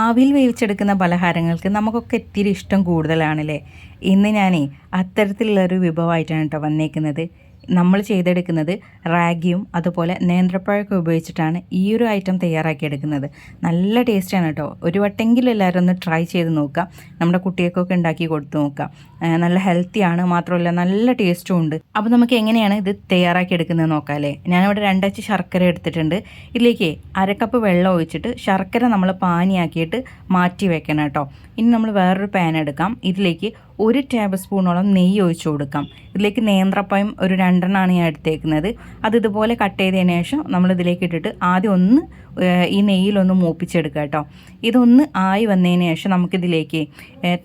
ആവിയിൽ വേവിച്ചെടുക്കുന്ന പലഹാരങ്ങൾക്ക് നമുക്കൊക്കെ ഇത്തിരി ഇഷ്ടം കൂടുതലാണല്ലേ? ഇന്ന് ഞാനേ അത്തരത്തിലുള്ളൊരു വിഭവമായിട്ടാണ് കേട്ടോ വന്നേക്കുന്നത്. നമ്മൾ ചെയ്തെടുക്കുന്നത് റാഗിയും അതുപോലെ നേന്ത്രപ്പഴമൊക്കെ ഉപയോഗിച്ചിട്ടാണ് ഈ ഒരു ഐറ്റം തയ്യാറാക്കിയെടുക്കുന്നത്. നല്ല ടേസ്റ്റാണ് കേട്ടോ. ഒരു വട്ടെങ്കിലും എല്ലാവരും ഒന്ന് ട്രൈ ചെയ്ത് നോക്കാം നമ്മുടെ കുട്ടികൾക്കൊക്കെ ഉണ്ടാക്കി കൊടുത്തു നോക്കാം നല്ല ഹെൽത്തിയാണ് മാത്രമല്ല നല്ല ടേസ്റ്റും ഉണ്ട്. അപ്പോൾ നമുക്ക് എങ്ങനെയാണ് ഇത് തയ്യാറാക്കിയെടുക്കുന്നത് നോക്കാം അല്ലേ? ഞാനിവിടെ രണ്ടച്ച് ശർക്കര എടുത്തിട്ടുണ്ട്. ഇതിലേക്ക് അരക്കപ്പ് വെള്ളം ഒഴിച്ചിട്ട് ശർക്കര നമ്മൾ പാനിയാക്കിയിട്ട് മാറ്റി വെക്കണം കേട്ടോ. ഇനി നമ്മൾ വേറൊരു പാൻ എടുക്കാം. ഇതിലേക്ക് ഒരു ടേബിൾ സ്പൂണോളം നെയ്യ് ഒഴിച്ചു കൊടുക്കാം. ഇതിലേക്ക് നേന്ത്രപ്പഴം ഒരു രണ്ടെണ്ണമാണ് ഞാൻ എടുത്തേക്കുന്നത്. അത് ഇതുപോലെ കട്ട് ചെയ്തതിന് ശേഷം നമ്മൾ ഇതിലേക്ക് ഇട്ടിട്ട് ആദ്യം ഒന്ന് ഈ നെയ്യിലൊന്ന് മൂപ്പിച്ചെടുക്കുക കേട്ടോ. ഇതൊന്ന് ആയി വന്നതിന് ശേഷം നമുക്കിതിലേക്ക്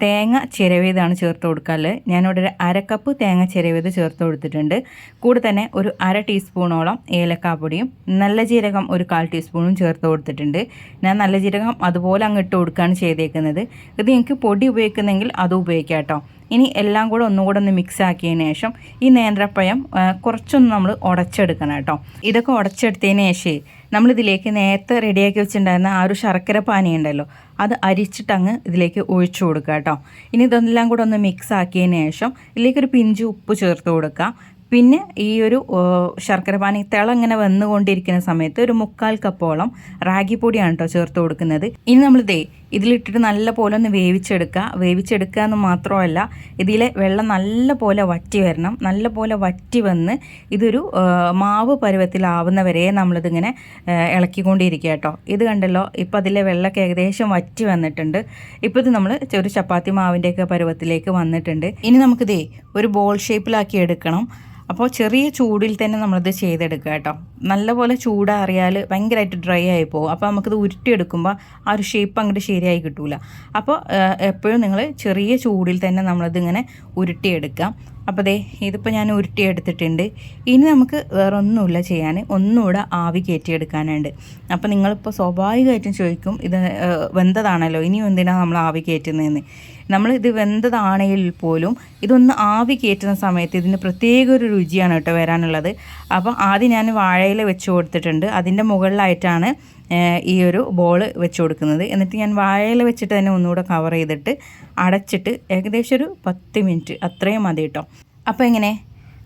തേങ്ങ ചിരവേതാണ് ചേർത്ത് കൊടുക്കാറ് ഞാനിവിടെ ഒരു അരക്കപ്പ് തേങ്ങ ചിരവേത് ചേർത്ത് കൊടുത്തിട്ടുണ്ട്. കൂടെ തന്നെ ഒരു അര ടീസ്പൂണോളം ഏലക്കാപ്പൊടിയും നല്ല ജീരകം ഒരു കാൽ ടീസ്പൂണും ചേർത്ത് കൊടുത്തിട്ടുണ്ട്. ഞാൻ നല്ല ജീരകം അതുപോലെ അങ്ങ് ഇട്ട് കൊടുക്കുകയാണ് ചെയ്തേക്കുന്നത്. ഇത് നിങ്ങൾക്ക് പൊടി ഉപയോഗിക്കുന്നെങ്കിൽ അത് ഉപയോഗിക്കാം കേട്ടോ. ഇനി എല്ലാം കൂടെ ഒന്നുകൂടെ ഒന്ന് മിക്സ് ആക്കിയതിന് ശേഷം ഈ നേന്ത്രപ്പഴം കുറച്ചൊന്ന് നമ്മൾ ഉടച്ചെടുക്കണം കേട്ടോ. ഇതൊക്കെ ഉടച്ചെടുത്തതിന് ശേഷം നമ്മളിതിലേക്ക് നേരത്തെ റെഡിയാക്കി വെച്ചിട്ടുണ്ടായിരുന്ന ആ ഒരു ശർക്കര പാനി ഉണ്ടല്ലോ അത് അരിച്ചിട്ടങ്ങ് ഇതിലേക്ക് ഒഴിച്ചു കൊടുക്കുക കേട്ടോ. ഇനി ഇതെല്ലാം കൂടെ ഒന്ന് മിക്സ് ആക്കിയതിന് ശേഷം ഇതിലേക്കൊരു പിഞ്ച് ഉപ്പ് ചേർത്ത് കൊടുക്കുക പിന്നെ ഈ ഒരു ശർക്കരപാനി ശർക്കര പാനി തിളങ്ങനെ വന്നുകൊണ്ടിരിക്കുന്ന സമയത്ത് ഒരു മുക്കാൽ കപ്പോളം റാഗി പൊടിയാണ് കേട്ടോ ചേർത്ത് കൊടുക്കുന്നത്. ഇനി നമ്മളിതേ ഇതിലിട്ടിട്ട് നല്ല പോലെ ഒന്ന് വേവിച്ചെടുക്കുക. വേവിച്ചെടുക്കുക എന്ന് മാത്രമല്ല ഇതിലെ വെള്ളം നല്ല പോലെ വറ്റി വരണം. നല്ല പോലെ വറ്റി വന്ന് ഇതൊരു മാവ് പരുവത്തിലാവുന്ന വരെ നമ്മളിതിങ്ങനെ ഇളക്കിക്കൊണ്ടിരിക്കുക കേട്ടോ. ഇത് കണ്ടല്ലോ ഇപ്പോൾ അതിലെ വെള്ളമൊക്കെ ഏകദേശം വറ്റി വന്നിട്ടുണ്ട്. ഇപ്പോൾ ഇത് നമ്മൾ ഒരു ചപ്പാത്തി മാവിന്റെയൊക്കെ പരുവത്തിലേക്ക് വന്നിട്ടുണ്ട്. ഇനി നമുക്കിതേ ഒരു ബോൾ ഷേപ്പിലാക്കി എടുക്കണം. അപ്പോൾ ചെറിയ ചൂടിൽ തന്നെ നമ്മളിത് ചെയ്തെടുക്കുക കേട്ടോ. നല്ലപോലെ ചൂടാറിയാൽ ഭയങ്കരമായിട്ട് ഡ്രൈ ആയി പോകും. അപ്പോൾ നമുക്കിത് ഉരുട്ടിയെടുക്കുമ്പോൾ ആ ഒരു ഷേപ്പ് അങ്ങോട്ട് ശരിയായി കിട്ടൂല. അപ്പോൾ എപ്പോഴും നിങ്ങൾ ചെറിയ ചൂടിൽ തന്നെ നമ്മളിതിങ്ങനെ ഉരുട്ടിയെടുക്കാം അപ്പോൾ ദേ ഇതിപ്പോൾ ഞാൻ ഉരുട്ടി എടുത്തിട്ടുണ്ട്. ഇനി നമുക്ക് വേറെ ഒന്നുമില്ല ചെയ്യാൻ. ഒന്നുകൂടെ ആവി കയറ്റിയെടുക്കാനുണ്ട്. അപ്പോൾ നിങ്ങളിപ്പോൾ സ്വാഭാവികമായിട്ടും ചോദിക്കും ഇത് വെന്തതാണല്ലോ? ഇനി എന്തിനാണ് നമ്മൾ ആവി കയറ്റുന്നതെന്ന്? നമ്മൾ ഇത് വെന്തതാണെങ്കിൽ പോലും ഇതൊന്ന് ആവി കയറ്റുന്ന സമയത്ത് ഇതിന് പ്രത്യേക ഒരു രുചിയാണ് കേട്ടോ വരാനുള്ളത്. അപ്പോൾ ആദ്യം ഞാൻ വാഴയിൽ വെച്ച് കൊടുത്തിട്ടുണ്ട്. അതിന്റെ മുകളിലായിട്ടാണ് ഈ ഒരു ബോൾ വെച്ച് കൊടുക്കുന്നത്. എന്നിട്ട് ഞാൻ വാഴയില വെച്ചിട്ട് തന്നെ ഒന്നുകൂടെ കവർ ചെയ്തിട്ട് അടച്ചിട്ട് ഏകദേശം ഒരു പത്ത് മിനിറ്റ്. അത്രയും മതി കേട്ടോ. അപ്പോൾ എങ്ങനെ?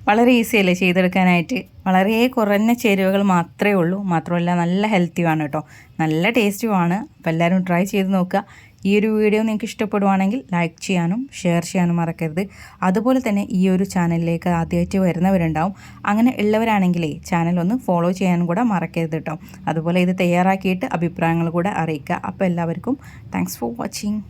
വളരെ ഈസി അല്ലേ ചെയ്തെടുക്കാനായിട്ട്? വളരെ കുറഞ്ഞ ചേരുവകൾ മാത്രമേ ഉള്ളൂ. മാത്രമല്ല നല്ല ഹെൽത്തിയുമാണ് കേട്ടോ. നല്ല ടേസ്റ്റുമാണ് അപ്പോൾ എല്ലാവരും ട്രൈ ചെയ്ത് നോക്കുക. ഈ ഒരു വീഡിയോ നിങ്ങൾക്ക് ഇഷ്ടപ്പെടുവാണെങ്കിൽ ലൈക്ക് ചെയ്യാനും ഷെയർ ചെയ്യാനും മറക്കരുത്. അതുപോലെ തന്നെ ഈ ഒരു ചാനലിലേക്ക് ആദ്യമായിട്ട് വരുന്നവരുണ്ടാവും. അങ്ങനെ ഉള്ളവരാണെങ്കിലേ ചാനൽ ഒന്ന് ഫോളോ ചെയ്യാനും കൂടെ മറക്കരുത് കേട്ടോ. അതുപോലെ ഇത് തയ്യാറാക്കിയിട്ട് അഭിപ്രായങ്ങൾ കൂടെ അറിയിക്കുക. അപ്പോൾ എല്ലാവർക്കും താങ്ക്സ് ഫോർ വാച്ചിങ്